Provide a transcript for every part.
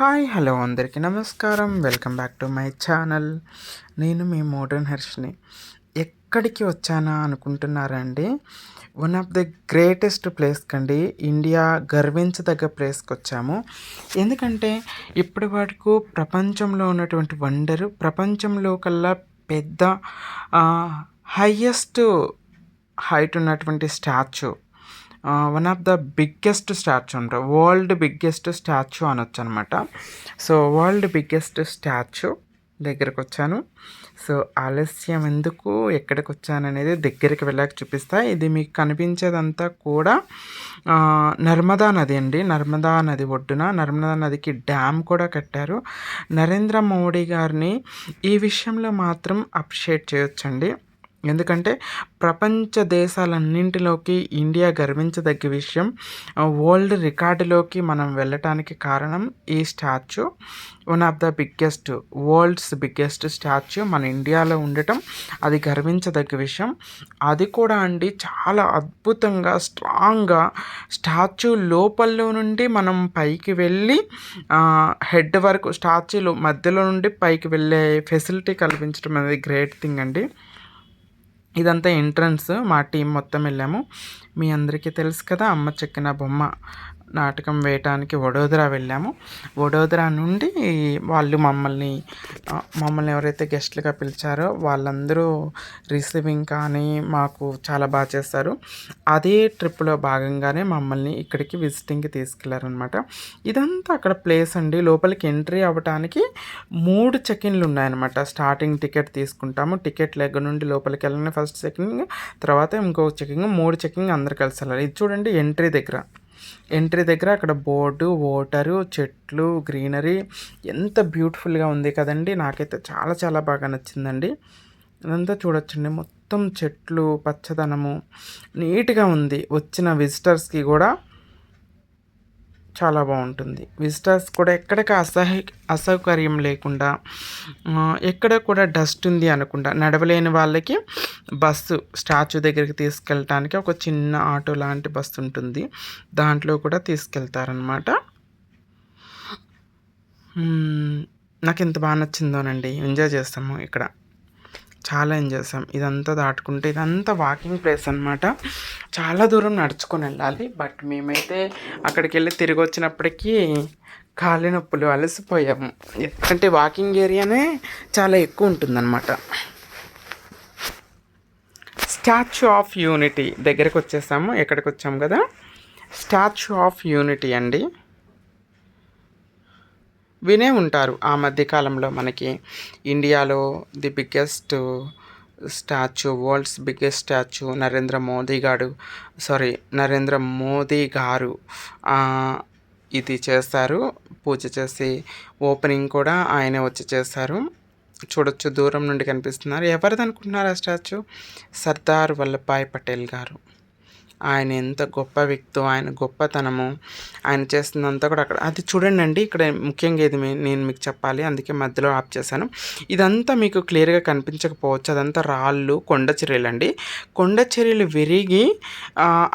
Hi hello అందరికీ నమస్కారం. Welcome back to my channel. నేను మీ మోడర్న్ హర్షిని. ఎక్కడికి వచ్చానా అనుకుంటున్నారండి? One of the greatest place కండి ఇండియా గర్వించదగ్గ ప్లేస్కి వచ్చాము. ఎందుకంటే ఇప్పటి వరకు ప్రపంచంలో ఉన్నటువంటి వండరు ప్రపంచంలో కల్లా పెద్ద హయ్యెస్ట్ హైట్ ఉన్నటువంటి statue one of the biggest statue అంట. వరల్డ్ బిగ్గెస్ట్ స్టాచ్యూ అనొచ్చు అనమాట సో వరల్డ్ బిగ్గెస్ట్ స్టాచ్యూ దగ్గరకు వచ్చాను సో ఆలస్యం ఎందుకు ఎక్కడికి వచ్చాను అనేది దగ్గరికి వెళ్ళాక చూపిస్తా. ఇది మీకు కనిపించేదంతా కూడా నర్మదా నది అండి. నర్మదా నది ఒడ్డున నర్మదా నదికి డ్యామ్ కూడా కట్టారు. నరేంద్ర మోడీ గారిని ఈ విషయంలో మాత్రం అప్రిషియేట్ చేయొచ్చండి. ఎందుకంటే ప్రపంచ దేశాలన్నింటిలోకి ఇండియా గర్వించదగ్గ విషయం వరల్డ్ రికార్డులోకి మనం వెళ్ళటానికి కారణం ఈ statue. One of the biggest world's biggest statue మన ఇండియాలో ఉండటం అది గర్వించదగ్గ విషయం. అది కూడా అండి చాలా అద్భుతంగా స్ట్రాంగ్గా స్టాచ్యూ లోపల నుండి మనం పైకి వెళ్ళి హెడ్ వరకు స్టాచ్యూలు మధ్యలో నుండి పైకి వెళ్ళే ఫెసిలిటీ కల్పించడం అనేది గ్రేట్ థింగ్ అండి. ఇదంతా ఎంట్రన్స్ మా టీం మొత్తం వెళ్ళాము. మీ అందరికీ తెలుసు కదా అమ్మ చెక్కిన బొమ్మ. నాటకం వేయటానికి వడోదర వెళ్ళాము. వడోదర నుండి వాళ్ళు మమ్మల్ని మమ్మల్ని ఎవరైతే గెస్ట్లుగా పిలిచారో వాళ్ళందరూ రిసీవింగ్ కానీ మాకు చాలా బాగా చేస్తారు. అదే ట్రిప్లో భాగంగానే మమ్మల్ని ఇక్కడికి విజిటింగ్కి తీసుకెళ్ళారనమాట ఇదంతా అక్కడ ప్లేస్ అండి. లోపలికి ఎంట్రీ అవ్వటానికి మూడు చెకిన్లు ఉన్నాయన్నమాట. స్టార్టింగ్ టికెట్ తీసుకుంటాము. టికెట్ లెగ్ నుండి లోపలికి వెళ్ళిన ఫస్ట్ చెకింగ్ తర్వాత ఇంకో చెకింగ్ మూడు చెకింగ్ అందరు కలిసి వెళ్ళాలి. ఇది చూడండి ఎంట్రీ దగ్గర. ఎంట్రీ దగ్గర అక్కడ బోర్డు వాటరు చెట్లు గ్రీనరీ ఎంత బ్యూటిఫుల్గా ఉంది కదండి. నాకైతే చాలా చాలా బాగా నచ్చిందండి. అదంతా చూడొచ్చండి. మొత్తం చెట్లు పచ్చదనము నీట్గా ఉంది. వచ్చిన విజిటర్స్కి కూడా చాలా బాగుంటుంది. విజిటర్స్ కూడా ఎక్కడికి అసహ్య అసౌకర్యం లేకుండా ఎక్కడ కూడా డస్ట్ ఉంది అనకుండా నడవలేని వాళ్ళకి బస్సు స్టాచ్యూ దగ్గరికి తీసుకెళ్ళటానికి ఒక చిన్న ఆటో లాంటి బస్సు ఉంటుంది. దాంట్లో కూడా తీసుకెళ్తారనమాట నాకు ఎంత బాగా నచ్చిందోనండి. ఎంజాయ్ చేస్తాము ఇక్కడ. చాలా ఎంజాయ్ చేసాం ఇదంతా దాటుకుంటే ఇదంతా వాకింగ్ ప్లేస్ అనమాట చాలా దూరం నడుచుకొని వెళ్ళాలి. బట్ మేమైతే అక్కడికి వెళ్ళి తిరిగి వచ్చినప్పటికీ కాళ్ళ నొప్పులు అలసిపోయాము. ఎందుకంటే వాకింగ్ ఏరియానే చాలా ఎక్కువ ఉంటుందన్నమాట. స్టాచ్యూ ఆఫ్ యూనిటీ దగ్గరకు వచ్చేసాము. ఎక్కడికి వచ్చాము కదా? స్టాచ్యూ ఆఫ్ యూనిటీ అండి. వినే ఉంటారు ఆ మధ్యకాలంలో మనకి. ఇండియాలో the biggest statue world's biggest statue Narendra Modi garu sorry Narendra Modi గారు ఇది చేస్తారు. పూజ చేసి ఓపెనింగ్ కూడా ఆయనే వచ్చి చేస్తారు. చూడొచ్చు దూరం నుండి కనిపిస్తున్నారు. ఎవరిది అనుకుంటున్నారు ఆ స్టాచ్యూ? సర్దార్ వల్లభాయ్ పటేల్ గారు. ఆయన ఎంత గొప్ప వ్యక్తో ఆయన గొప్పతనము ఆయన చేస్తున్నంతా కూడా అక్కడ. అది చూడండి అండి ఇక్కడ ముఖ్యంగా ఇది నేను మీకు చెప్పాలి అందుకే మధ్యలో ఆప్ చేశాను. ఇదంతా మీకు క్లియర్గా కనిపించకపోవచ్చు. అదంతా రాళ్ళు కొండ చర్యలు అండి కొండ చర్యలు విరిగి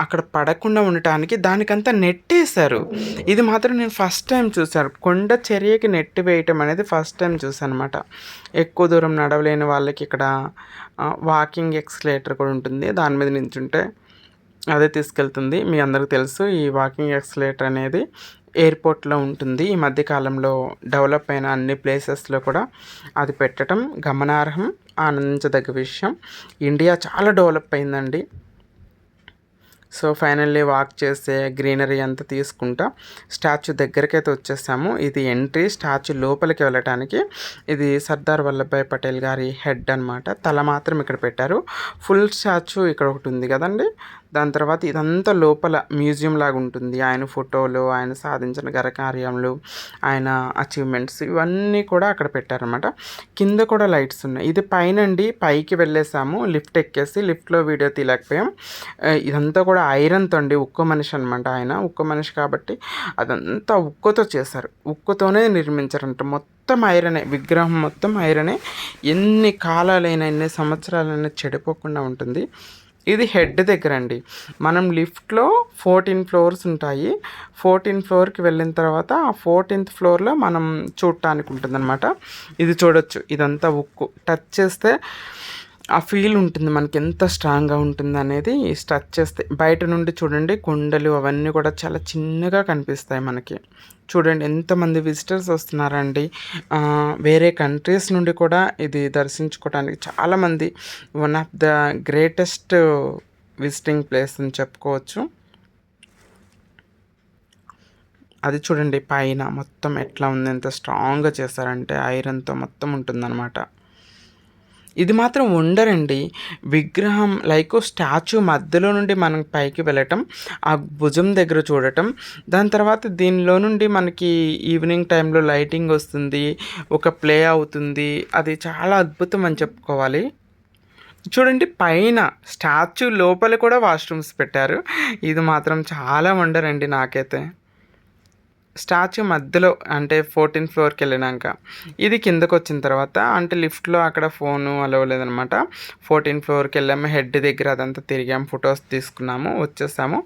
అక్కడ పడకుండా ఉండటానికి దానికంతా నెట్టేశారు. ఇది మాత్రం నేను ఫస్ట్ టైం చూశాను. కొండ చర్యకి నెట్టి వేయటం అనేది ఫస్ట్ టైం చూసాను అనమాట ఎక్కువ దూరం నడవలేని వాళ్ళకి ఇక్కడ వాకింగ్ ఎక్స్లేటర్ కూడా ఉంటుంది. దాని మీద నించుంటే అదే తీసుకెళ్తుంది. మీ అందరికి తెలుసు ఈ వాకింగ్ ఎక్సలేటర్ అనేది ఎయిర్పోర్ట్లో ఉంటుంది. ఈ మధ్యకాలంలో డెవలప్ అయిన అన్ని ప్లేసెస్లో కూడా అది పెట్టడం గమనార్హం ఆనందించదగ్గ విషయం. ఇండియా చాలా డెవలప్ అయిందండి. సో ఫైనల్లీ వాక్ చేసే గ్రీనరీ అంతా తీసుకుంటా స్టాచ్యూ దగ్గరకైతే వచ్చేసాము. ఇది ఎంట్రీ స్టాచ్యూ లోపలికి వెళ్ళటానికి ఇది సర్దార్ వల్లభాయ్ పటేల్ గారి హెడ్ అనమాట తల మాత్రం ఇక్కడ పెట్టారు. ఫుల్ స్టాచ్యూ ఇక్కడ ఒకటి ఉంది కదండి. దాని తర్వాత ఇదంతా లోపల మ్యూజియం లాగా ఉంటుంది. ఆయన ఫోటోలు ఆయన సాధించిన ఘనకార్యములు ఆయన అచీవ్మెంట్స్ ఇవన్నీ కూడా అక్కడ పెట్టారనమాట కింద కూడా లైట్స్ ఉన్నాయి. ఇది పైనండి పైకి వెళ్ళేసాము. లిఫ్ట్ ఎక్కేసి లిఫ్ట్లో వీడియో తీయలేకపోయాం. ఇదంతా కూడా ఐరన్తో అండి ఉక్కు మనిషి అనమాట ఆయన. ఉక్కు మనిషి కాబట్టి అదంతా ఉక్కుతో చేశారు. ఉక్కుతోనే నిర్మించారంట. మొత్తం ఐరనే విగ్రహం మొత్తం ఐరనే. ఎన్ని కాలాలైనా ఎన్ని సంవత్సరాలైనా చెడిపోకుండా ఉంటుంది. ఇది హెడ్ దగ్గర అండి మనం లిఫ్ట్లో ఫోర్టీన్ ఫ్లోర్స్ ఉంటాయి. ఫోర్టీన్ ఫ్లోర్కి వెళ్ళిన తర్వాత ఆ ఫోర్టీన్త్ ఫ్లోర్లో మనం చూడటానికి ఉంటుందన్నమాట. ఇది చూడొచ్చు. ఇదంతా ఉక్కు. టచ్ చేస్తే ఆ ఫీల్ ఉంటుంది మనకి ఎంత స్ట్రాంగ్గా ఉంటుంది అనేది స్టచ్ చేస్తే బయట నుండి చూడండి కుండలు అవన్నీ కూడా చాలా చిన్నగా కనిపిస్తాయి మనకి. చూడండి ఎంతమంది విజిటర్స్ వస్తున్నారండి. వేరే కంట్రీస్ నుండి కూడా ఇది దర్శించుకోవడానికి చాలామంది one of the greatest visiting place అని చెప్పుకోవచ్చు. అది చూడండి పైన మొత్తం ఎట్లా ఉంది ఎంత స్ట్రాంగ్గా చేస్తారంటే ఐరన్తో మొత్తం ఉంటుందన్నమాట. ఇది మాత్రం ఉండరండి. విగ్రహం లైక్ స్టాచ్యూ మధ్యలో నుండి మనం పైకి వెళ్ళటం ఆ భుజం దగ్గర చూడటం దాని తర్వాత దీనిలో నుండి మనకి ఈవినింగ్ టైంలో లైటింగ్ వస్తుంది ఒక ప్లే అవుతుంది అది చాలా అద్భుతం అని చెప్పుకోవాలి. చూడండి పైన స్టాచ్యూ లోపల కూడా వాష్రూమ్స్ పెట్టారు. ఇది మాత్రం చాలా వండరండి నాకైతే. స్టాచ్యూ మధ్యలో అంటే ఫోర్టీన్ ఫ్లోర్కి వెళ్ళినాక. ఇది కిందకు వచ్చిన తర్వాత అంటే లిఫ్ట్లో అక్కడ ఫోను అలవ్ లేదనమాట ఫోర్టీన్ ఫ్లోర్కి వెళ్ళాము హెడ్ దగ్గర అదంతా తిరిగాము ఫొటోస్ తీసుకున్నాము వచ్చేసాము.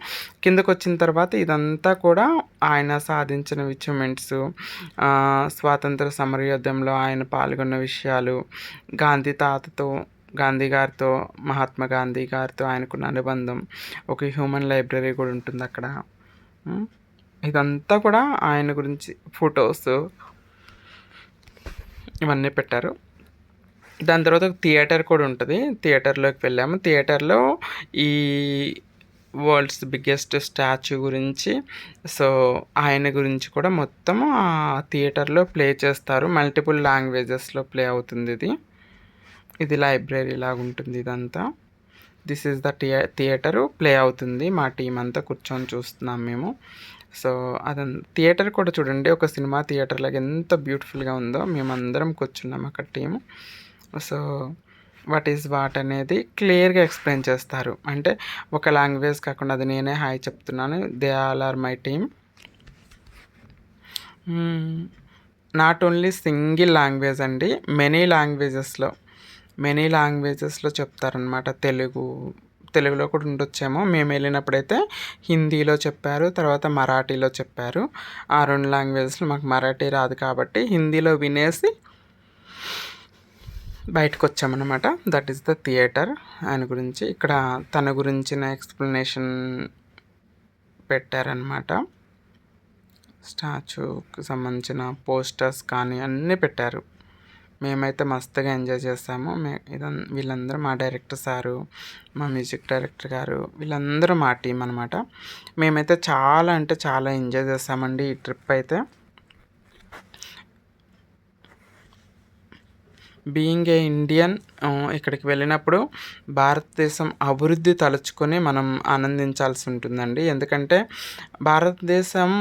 కిందకు వచ్చిన తర్వాత ఇదంతా కూడా ఆయన సాధించిన అచీవ్మెంట్స్ స్వాతంత్ర సమరయుద్ధంలో ఆయన పాల్గొన్న విషయాలు గాంధీ తాతతో గాంధీ గారితో మహాత్మా గాంధీ గారితో ఆయనకున్న అనుబంధం ఒక హ్యూమన్ లైబ్రరీ కూడా ఉంటుంది అక్కడ. ఇదంతా కూడా ఆయన గురించి ఫొటోస్ ఇవన్నీ పెట్టారు. దాని తర్వాత ఒక థియేటర్ కూడా ఉంటుంది. థియేటర్లోకి వెళ్ళాము. థియేటర్లో ఈ వరల్డ్స్ బిగ్గెస్ట్ స్టాచ్యూ గురించి సో ఆయన గురించి కూడా మొత్తం ఆ థియేటర్లో ప్లే చేస్తారు. మల్టిపుల్ లాంగ్వేజెస్లో ప్లే అవుతుంది ఇది. ఇది లైబ్రరీ లాగా ఉంటుంది ఇదంతా. దిస్ ఈజ్ ద థియే థియేటరు ప్లే అవుతుంది. మా టీం అంతా కూర్చొని చూస్తున్నాం మేము. సో అదన్ థియేటర్ కూడా చూడండి. ఒక సినిమా థియేటర్ లాగా ఎంత బ్యూటిఫుల్గా ఉందో మేమందరం కూర్చున్నాం అక్కడ team. So what is what అనేది క్లియర్గా ఎక్స్ప్లెయిన్ చేస్తారు. అంటే ఒక లాంగ్వేజ్ కాకుండా అది నేనే హాయ్ చెప్తున్నాను. They all are my team. Not only single language అండి మెనీ లాంగ్వేజెస్లో. మెనీ లాంగ్వేజెస్లో చెప్తారనమాట తెలుగు తెలుగులో కూడా ఉండొచ్చేమో. మేము వెళ్ళినప్పుడైతే హిందీలో చెప్పారు తర్వాత మరాఠీలో చెప్పారు. ఆ రెండు లాంగ్వేజెస్లో మాకు మరాఠీ రాదు కాబట్టి హిందీలో వినేసి బయటకు వచ్చామన్నమాట దట్ ఈస్ ద థియేటర్ ఆయన గురించి. ఇక్కడ తన గురించిన ఎక్స్ప్లెనేషన్ పెట్టారనమాట స్టాచ్యూకి సంబంధించిన పోస్టర్స్ కానీ అన్నీ పెట్టారు. మేమైతే మస్తుగా ఎంజాయ్ చేసాము మే ఇదం వీళ్ళందరూ మా డైరెక్టర్ సారు మా మ్యూజిక్ డైరెక్టర్ గారు వీళ్ళందరూ మా టీం అనమాట మేమైతే చాలా అంటే చాలా ఎంజాయ్ చేసామండి ఈ ట్రిప్ అయితే. బీయింగ్ ఏ ఇండియన్ ఇక్కడికి వెళ్ళినప్పుడు భారతదేశం అభివృద్ధి తలుచుకొని మనం ఆనందించాల్సి ఉంటుందండి. ఎందుకంటే భారతదేశం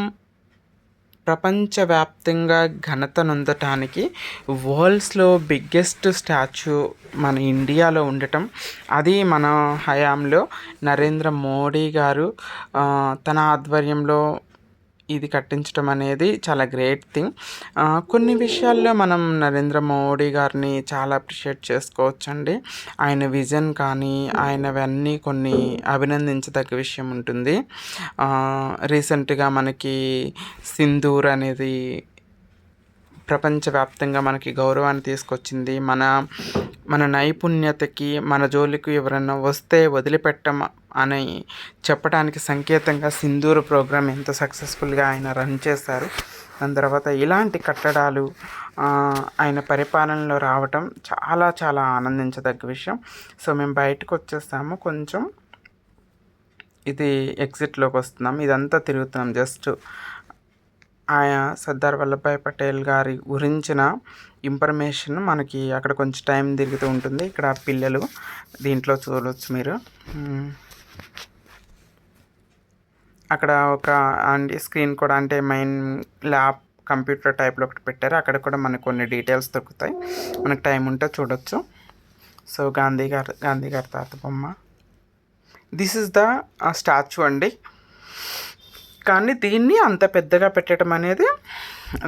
ప్రపంచవ్యాప్తంగా ఘనత నొందటానికి వరల్డ్స్లో బిగ్గెస్ట్ స్టాచ్యూ మన ఇండియాలో ఉండటం అది మన హయాంలో నరేంద్ర మోడీ గారు తన ఆధ్వర్యంలో ఇది కట్టించడం అనేది చాలా గ్రేట్ థింగ్ కొన్ని విషయాల్లో మనం నరేంద్ర మోడీ గారిని చాలా అప్రిషియేట్ చేసుకోవచ్చండి. ఆయన విజన్ కానీ ఆయనవన్నీ కొన్ని అభినందించదగ్గ విషయం ఉంటుంది. రీసెంట్గా మనకి సింధూర్ అనేది ప్రపంచవ్యాప్తంగా మనకి గౌరవాన్ని తీసుకొచ్చింది. మన మన నైపుణ్యతకి మన జోలికి ఎవరైనా వస్తే వదిలిపెట్టం అని చెప్పడానికి సంకేతంగా సింధూరు ప్రోగ్రామ్ ఎంత సక్సెస్ఫుల్గా ఆయన రన్ చేశారు. దాని తర్వాత ఇలాంటి కట్టడాలు ఆయన పరిపాలనలో రావటం చాలా చాలా ఆనందించదగ్గ విషయం. సో మేము బయటకు వచ్చేస్తాము కొంచెం ఇది ఎగ్జిట్లోకి వస్తున్నాం. ఇదంతా తిరుగుతున్నాం. జస్ట్ ఆయా సర్దార్ వల్లభాయ్ పటేల్ గారి గురించిన ఇన్ఫర్మేషన్ మనకి అక్కడ కొంచెం టైం తిరుగుతూ ఉంటుంది. ఇక్కడ పిల్లలు దీంట్లో చూడవచ్చు మీరు. అక్కడ ఒక అండ్ స్క్రీన్ కూడా అంటే మెయిన్ ల్యాప్ కంప్యూటర్ టైప్లో ఒకటి పెట్టారు. అక్కడ కూడా మనకు కొన్ని డీటెయిల్స్ దొరుకుతాయి. మనకు టైం ఉంటే చూడొచ్చు. సో గాంధీ గారు గాంధీ గారి తాత బొమ్మ. దిస్ ఇస్ ద స్టాచ్యూ అండి. కానీ దీన్ని అంత పెద్దగా పెట్టడం అనేది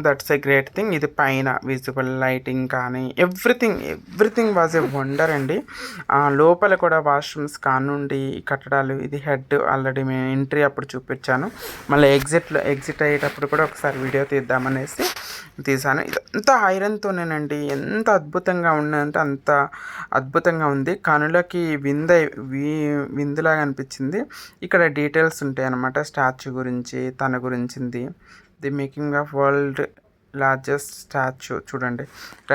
దట్స్ ఎ గ్రేట్ థింగ్ ఇది పైన విజిబుల్ లైటింగ్ కానీ everything everything was a wonder అండి. ఆ, లోపల కూడా వాష్రూమ్స్ కానుండి కట్టడాలు ఇది హెడ్ ఆల్రెడీ మేము ఎంట్రీ అప్పుడు చూపించాను. మళ్ళీ ఎగ్జిట్లో ఎగ్జిట్ అయ్యేటప్పుడు కూడా ఒకసారి వీడియో తీద్దామనేసి తీసాను ఇదంతా ఐరన్తోనేనండి ఎంత అద్భుతంగా ఉన్నదంటే అంత అద్భుతంగా ఉంది. కనులకి వింద విందులాగా అనిపించింది. ఇక్కడ డీటెయిల్స్ ఉంటాయి అన్నమాట స్టాచ్యూ గురించి తన గురించింది. The making of world largest statue. చూడండి.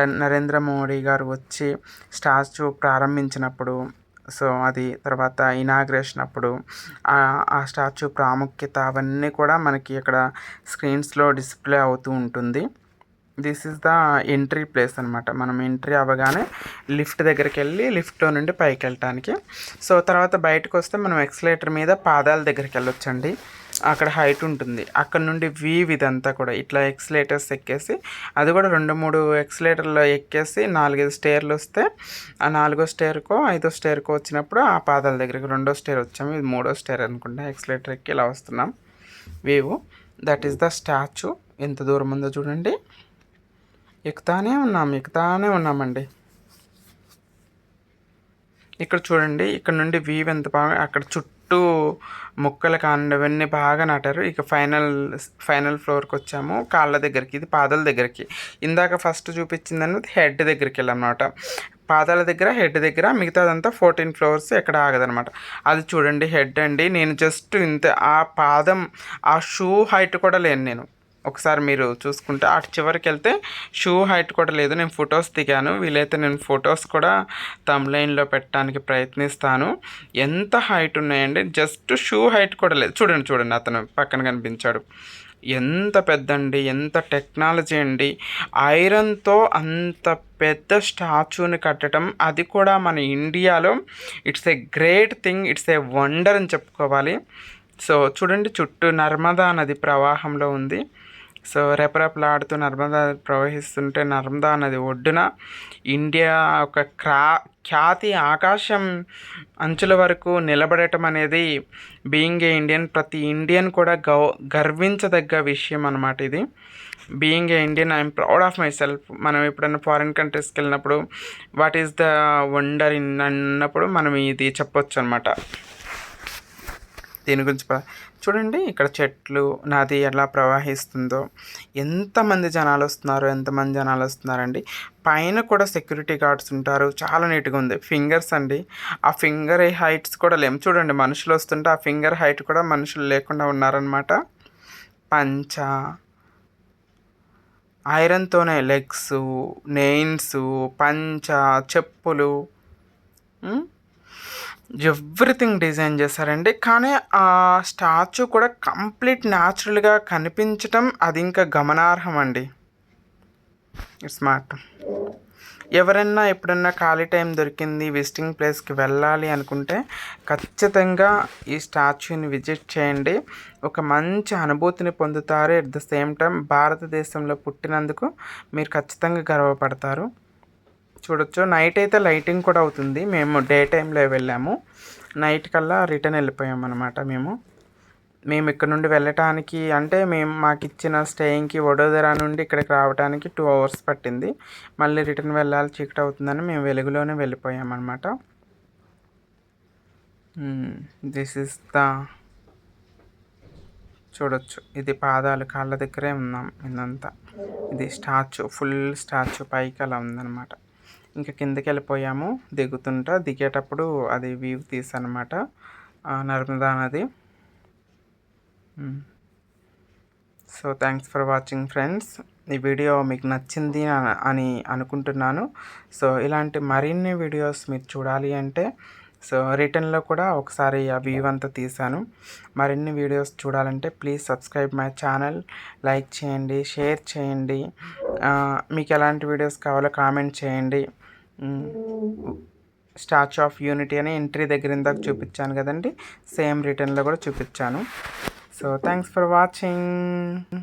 నరేంద్ర మోడీ గారు వచ్చి స్టాచ్యూ ప్రారంభించినప్పుడు సో అది తర్వాత ఇనాగ్రేషన్ అప్పుడు ఆ- స్టాచ్యూ ప్రాముఖ్యత అవన్నీ కూడా మనకి ఇక్కడ స్క్రీన్స్లో డిస్ప్లే అవుతూ ఉంటుంది. This is the entry place అనమాట మనం ఎంట్రీ అవ్వగానే లిఫ్ట్ దగ్గరికి వెళ్ళి లిఫ్ట్లో నుండి పైకి వెళ్ళటానికి. సో తర్వాత బయటకు వస్తే మనం ఎక్సలేటర్ మీద పాదాల దగ్గరికి వెళ్ళొచ్చండి. అక్కడ హైట్ ఉంటుంది. అక్కడ నుండి వీవ్ ఇదంతా కూడా ఇట్లా ఎక్స్లేటర్స్ ఎక్కేసి అది కూడా రెండు మూడు ఎక్స్లేటర్లో ఎక్కేసి నాలుగైదు స్టేర్లు వస్తే ఆ నాలుగో స్టేర్కో ఐదో స్టేర్కో వచ్చినప్పుడు ఆ పాదాల దగ్గరికి రెండో స్టేర్ వచ్చాము. ఇది మూడో స్టేర్ అనుకుంటా ఎక్స్లేటర్ ఎక్కి ఇలా వస్తున్నాం. View that is the statue ఎంత దూరం ఉందో చూడండి. ఎక్కుతానే ఉన్నాం ఎక్కుతానే ఉన్నామండి. ఇక్కడ చూడండి ఇక్కడ నుండి వీవ్ ఎంత బాగా అక్కడ చుట్టూ మొక్కలు కానివ్వండి అవన్నీ బాగా నాటారు. ఇక ఫైనల్ ఫైనల్ ఫ్లోర్కి వచ్చాము కాళ్ళ దగ్గరికి ఇది పాదాల దగ్గరికి. ఇందాక ఫస్ట్ చూపించింది హెడ్ దగ్గరికి వెళ్ళామన్నమాట. పాదాల దగ్గర హెడ్ దగ్గర మిగతాదంతా ఫోర్టీన్ ఫ్లోర్స్ ఎక్కడ ఆగదనమాట అది చూడండి హెడ్ అండి. నేను జస్ట్ ఇంత ఆ పాదం ఆ షూ హైట్ కూడా లేను నేను. ఒకసారి మీరు చూసుకుంటే అటు చివరికి వెళ్తే షూ హైట్ కూడా లేదు. నేను ఫొటోస్ దిగాను. వీలైతే నేను ఫొటోస్ కూడా తమ్లైన్లో పెట్టడానికి ప్రయత్నిస్తాను. ఎంత హైట్ ఉన్నాయండి? జస్ట్ షూ హైట్ కూడా లేదు. చూడండి చూడండి అతను పక్కన కనిపించాడు. ఎంత పెద్దండి ఎంత టెక్నాలజీ అండి. ఐరన్తో అంత పెద్ద స్టాచ్యూని కట్టడం అది కూడా మన ఇండియాలో it's a great thing it's a wonder అని చెప్పుకోవాలి. సో చూడండి చుట్టూ నర్మదా నది ప్రవాహంలో ఉంది. సో రెపరెపలాడుతూ నర్మదా ప్రవహిస్తుంటే నర్మదా నది ఒడ్డున ఇండియా ఒక క్రా ఖ్యాతి ఆకాశం అంచుల వరకు నిలబడటం అనేది బీయింగ్ ఏ ఇండియన్ ప్రతి ఇండియన్ కూడా గౌ గర్వించదగ్గ విషయం అనమాట ఇది. Being a Indian I'm proud of myself మనం ఎప్పుడైనా ఫారిన్ కంట్రీస్కి వెళ్ళినప్పుడు what is the wonder in అన్నప్పుడు మనం ఇది చెప్పొచ్చు అనమాట దీని గురించి చూడండి ఇక్కడ చెట్లు నది ఎలా ప్రవహిస్తుందో. ఎంతమంది జనాలు వస్తున్నారు ఎంతమంది జనాలు వస్తున్నారండి. పైన కూడా సెక్యూరిటీ గార్డ్స్ ఉంటారు. చాలా నీట్గా ఉంది. ఫింగర్స్ అండి. ఆ ఫింగర్ హైట్స్ కూడా లేము చూడండి మనుషులు వస్తుంటే ఆ ఫింగర్ హైట్ కూడా మనుషులు లేకుండా ఉన్నారనమాట పంచ ఐరన్తోనే లెగ్స్ నెయిన్స్ పంచ చెప్పులు. ఎవ్రీథింగ్ డిజైన్ చేశారండి. కానీ ఆ స్టాచ్యూ కూడా కంప్లీట్ న్యాచురల్గా కనిపించటం అది ఇంకా గమనార్హం అండి స్మార్ట్ ఎవరైనా ఎప్పుడన్నా ఖాళీ టైం దొరికింది విజిటింగ్ ప్లేస్కి వెళ్ళాలి అనుకుంటే ఖచ్చితంగా ఈ స్టాచ్యూని విజిట్ చేయండి. ఒక మంచి అనుభూతిని పొందుతారు. ఎట్ ద సేమ్ టైం భారతదేశంలో పుట్టినందుకు మీరు ఖచ్చితంగా గర్వపడతారు. చూడొచ్చు. నైట్ అయితే లైటింగ్ కూడా అవుతుంది. మేము డే టైంలో వెళ్ళాము. నైట్ కల్లా రిటర్న్ వెళ్ళిపోయాం అనమాట మేము. మేము ఇక్కడ నుండి వెళ్ళటానికి అంటే మేము మాకు ఇచ్చిన స్టేయింగ్కి వడోదర నుండి ఇక్కడికి రావడానికి టూ అవర్స్ పట్టింది. మళ్ళీ రిటర్న్ వెళ్ళాలి చీకటి అవుతుందని మేము వెలుగులోనే వెళ్ళిపోయాం అనమాట దిస్ ఇస్ ద చూడొచ్చు. ఇది పాదాలు కాళ్ళ దగ్గరే ఉన్నాం. ఇదంతా. ఇది స్టాచ్యూ ఫుల్ స్టాచ్యూ పైకి అలా ఉందన్నమాట. ఇంకా కిందకి వెళ్ళిపోయాము దిగుతుంటా. దిగేటప్పుడు అది వ్యూ తీసానమాట నర్మదా నది so thanks for watching friends ఈ వీడియో మీకు నచ్చింది అని- అని అనుకుంటున్నాను. సో ఇలాంటి మరిన్ని వీడియోస్ మీరు చూడాలి అంటే సో రిటర్న్లో కూడా ఒకసారి ఆ వ్యూ అంతా తీశాను మరిన్ని వీడియోస్ చూడాలంటే please subscribe my channel like చేయండి షేర్ చేయండి. మీకు ఎలాంటి వీడియోస్ కావాలో కామెంట్ చేయండి. స్టాచ్యూ ఆఫ్ యూనిటీ అని ఎంట్రీ దగ్గర ఇందాక చూపించాను కదండి. సేమ్ రిటర్న్లో కూడా చూపించాను. So thanks for watching